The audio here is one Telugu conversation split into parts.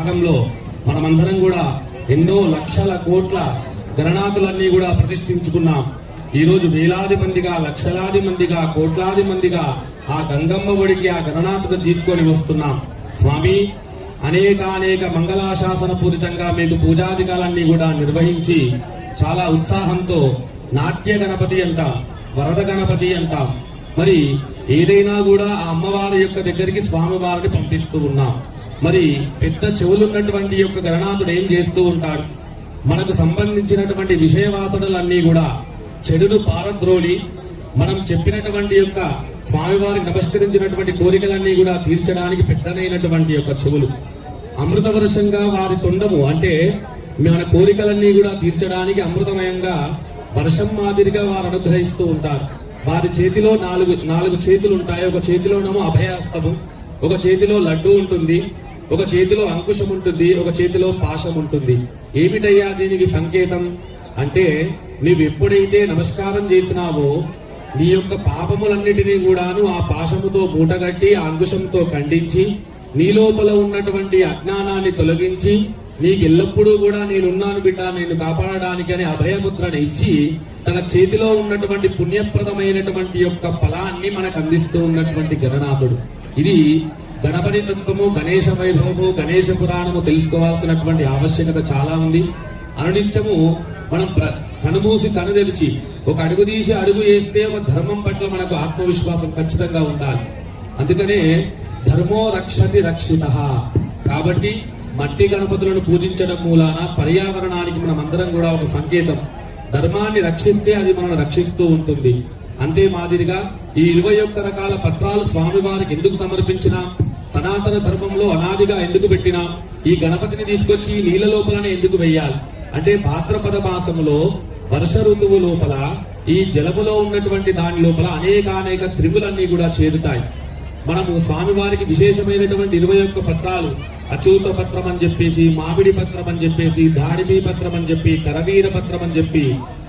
భాగంలో మనమందరం కూడా ఎన్నో లక్షల కోట్ల గణనాథులన్నీ కూడా ప్రతిష్ఠించుకున్నాం. ఈరోజు వేలాది మందిగా లక్షలాది మందిగా కోట్లాది మందిగా ఆ గంగమ్మ ఒడికి ఆ గణనాథుడు తీసుకొని వస్తున్నాం. స్వామి అనేక అనేక మంగళాశాసన పూరితంగా మీకు పూజాధికాలన్నీ కూడా నిర్వహించి చాలా ఉత్సాహంతో నాట్య గణపతి అంటాం వరద గణపతి అంటాం మరి ఏదైనా కూడా ఆ అమ్మవారి యొక్క దగ్గరికి స్వామివారిని పంపిస్తూ ఉన్నాం. మరి పెద్ద చెవులున్నటువంటి యొక్క గణనాథుడు ఏం చేస్తూ ఉంటాడు? మనకు సంబంధించినటువంటి విషయవాసనలన్నీ కూడా చెడును పారద్రోలి మనం చెప్పినటువంటి యొక్క స్వామివారికి నమస్కరించినటువంటి కోరికలన్నీ కూడా తీర్చడానికి పెద్దనైనటువంటి యొక్క చెవులు. అమృత వర్షంగా వారి తొండము అంటే మన కోరికలన్నీ కూడా తీర్చడానికి అమృతమయంగా వర్షం మాదిరిగా వారు అనుగ్రహిస్తూ ఉంటారు. వారి చేతిలో నాలుగు నాలుగు చేతులు ఉంటాయి ఒక చేతిలోనేమో అభయాస్తము ఒక చేతిలో లడ్డు ఉంటుంది. ఒక చేతిలో అంకుశం ఉంటుంది ఒక చేతిలో పాశం ఉంటుంది ఏమిటయ్యా దీనికి సంకేతం? అంటే నీవు ఎప్పుడైతే నమస్కారం చేసినావో నీ యొక్క పాపములన్నిటినీ కూడాను ఆ పాశముతో మూటగట్టి ఆ అంకుశంతో ఖండించి నీ లోపల ఉన్నటువంటి అజ్ఞానాన్ని తొలగించి నీకు ఎల్లప్పుడూ కూడా నేనున్నాను బిడ్డ నేను కాపాడడానికి అని అభయముద్రను ఇచ్చి తన చేతిలో ఉన్నటువంటి పుణ్యప్రదమైనటువంటి యొక్క ఫలాన్ని మనకు అందిస్తూ ఉన్నటువంటి గణనాథుడు. ఇది గణపతి తత్వము గణేశ వైభవము గణేశ పురాణము తెలుసుకోవాల్సినటువంటి ఆవశ్యకత చాలా ఉంది. అనునిత్యము మనం కనుమూసి కను తెరిచి ఒక అడుగు తీసి అడుగు వేస్తే ఒక ధర్మం పట్ల మనకు ఆత్మవిశ్వాసం ఖచ్చితంగా ఉండాలి. అందుకనే ధర్మో రక్షతి రక్షిత. కాబట్టి మట్టి గణపతులను పూజించడం మూలాన పర్యావరణానికి మనం అందరం కూడా ఒక సంకేతం. ధర్మాన్ని రక్షిస్తే అది మనల్ని రక్షిస్తూ ఉంటుంది. అంతే మాదిరిగా ఈ ఇరవై ఒక్క రకాల పత్రాలు స్వామివారికి ఎందుకు సమర్పించినా? సనాతన ధర్మంలో అనాదిగా ఎందుకు పెట్టినా ఈ గణపతిని తీసుకొచ్చి నీళ్ళ లోపలనే ఎందుకు వెయ్యాలి? అంటే భాద్రపద మాసములో వర్ష ఋతువు లోపల ఈ జలములో ఉన్నటువంటి దాని లోపల అనేకానేక త్రిములన్నీ కూడా చేరుతాయి. మనము స్వామివారికి విశేషమైనటువంటి ఇరవై ఒక్క పత్రాలు అచూత పత్రం అని చెప్పేసి మామిడి పత్రం అని చెప్పేసి దాడిమి పత్రం అని చెప్పి కరవీర పత్రం అని చెప్పి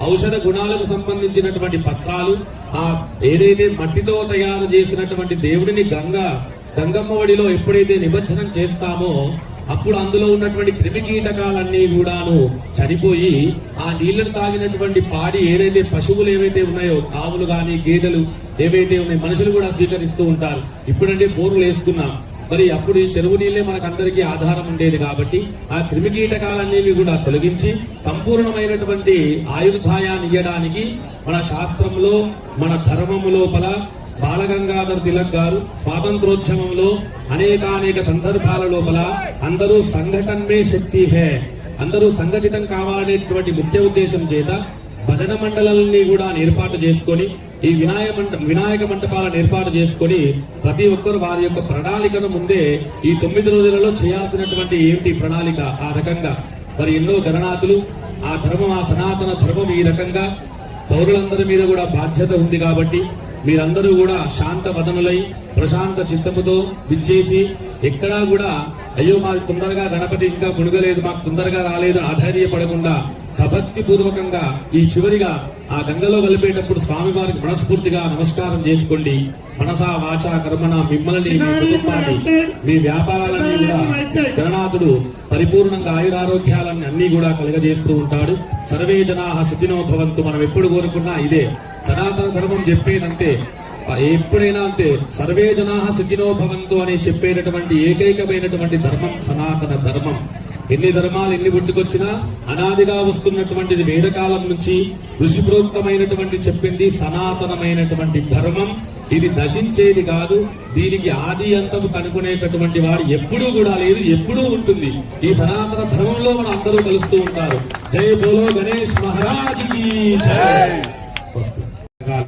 ఔషధ గుణాలకు సంబంధించినటువంటి పత్రాలు ఆ ఏదైతే మట్టితో తయారు చేసినటువంటి దేవుడిని గంగా గంగమ్మ ఒడిలో ఎప్పుడైతే నిమజ్జనం చేస్తామో అప్పుడు అందులో ఉన్నటువంటి క్రిమి కీటకాలన్నీ కూడాను చనిపోయి ఆ నీళ్ళను తాగినటువంటి పాడి ఏదైతే పశువులు ఏవైతే ఉన్నాయో ఆవులు కానీ గేదెలు ఏవైతే ఉన్నాయో మనుషులు కూడా స్వీకరిస్తూ ఉంటారు. ఇప్పుడంటే బోర్లు వేసుకున్నాం. మరి అప్పుడు ఈ చెరువు నీళ్ళే మనకు అందరికీ ఆధారం ఉండేది కాబట్టి ఆ క్రిమి కీటకాలన్నీ కూడా తొలగించి సంపూర్ణమైనటువంటి ఆయుర్ధాయాన్ని ఇయ్యడానికి మన శాస్త్రంలో మన ధర్మము లోపల బాలగంగాధర్ తిలక్ గారు స్వాతంత్రోద్యమంలో అనేకానేక సందర్భాల లోపల అందరూ సంఘటనమే శక్తి హే. అందరూ సంఘటితం కావాలనేటువంటి ముఖ్య ఉద్దేశం చేత భజన మండలాలని కూడా ఏర్పాటు చేసుకొని ఈ వినాయక మంట వినాయక మంటపాలను ఏర్పాటు చేసుకొని ప్రతి ఒక్కరు వారి యొక్క ప్రణాళికను ముందే ఈ తొమ్మిది రోజులలో చేయాల్సినటువంటి ఏమిటి ప్రణాళిక? ఆ రకంగా. మరి ఎన్నో గణనాథులు ఆ ధర్మం ఆ సనాతన ధర్మం ఈ రకంగా. పౌరులందరి మీద కూడా బాధ్యత ఉంది కాబట్టి మీరందరూ కూడా శాంత వదనులై ప్రశాంత చిత్తముతో విచ్చేసి ఎక్కడా కూడా అయ్యో మాకు తొందరగా గణపతి ఇంకా మునుగలేదు మాకు తొందరగా రాలేదు ఆధైర్యపడకుండా సభక్తి పూర్వకంగా ఈ చివరిగా ఆ గంగలో కలిపేటప్పుడు స్వామివారికి మనస్ఫూర్తిగా నమస్కారం చేసుకోండి. మనసా వాచా కర్మణ మిమ్మల్ని మీ కూడా గణనాథుడు పరిపూర్ణంగా ఆయురారోగ్యాలన్నీ అన్ని కూడా కలుగజేస్తూ ఉంటాడు. సర్వే జనా సుఖినో భవంతు మనం ఎప్పుడు కోరుకున్నా ఇదే. సనాతన ధర్మం చెప్పేదంటే ఎప్పుడైనా అంతే. సర్వే జనా సుఖినో భవంతు అని చెప్పేటటువంటి ఏకైకమైనటువంటి ధర్మం సనాతన ధర్మం. ఎన్ని ధర్మాలు ఎన్ని పుట్టుకొచ్చినా అనాదిగా వస్తున్నటువంటిది వేదకాలం నుంచి ఋషిప్రోక్తమైనటువంటి చెప్పింది సనాతనమైనటువంటి ధర్మం. ఇది నశించేది కాదు. దీనికి ఆది అంతము కనుకునేటటువంటి వారు ఎప్పుడూ కూడా లేదు ఎప్పుడూ ఉంటుంది. ఈ సనాతన ధర్మంలో మనం అందరూ కలుస్తూ ఉంటారు. జై బోలో గణేష్ మహారాజ్కి జై!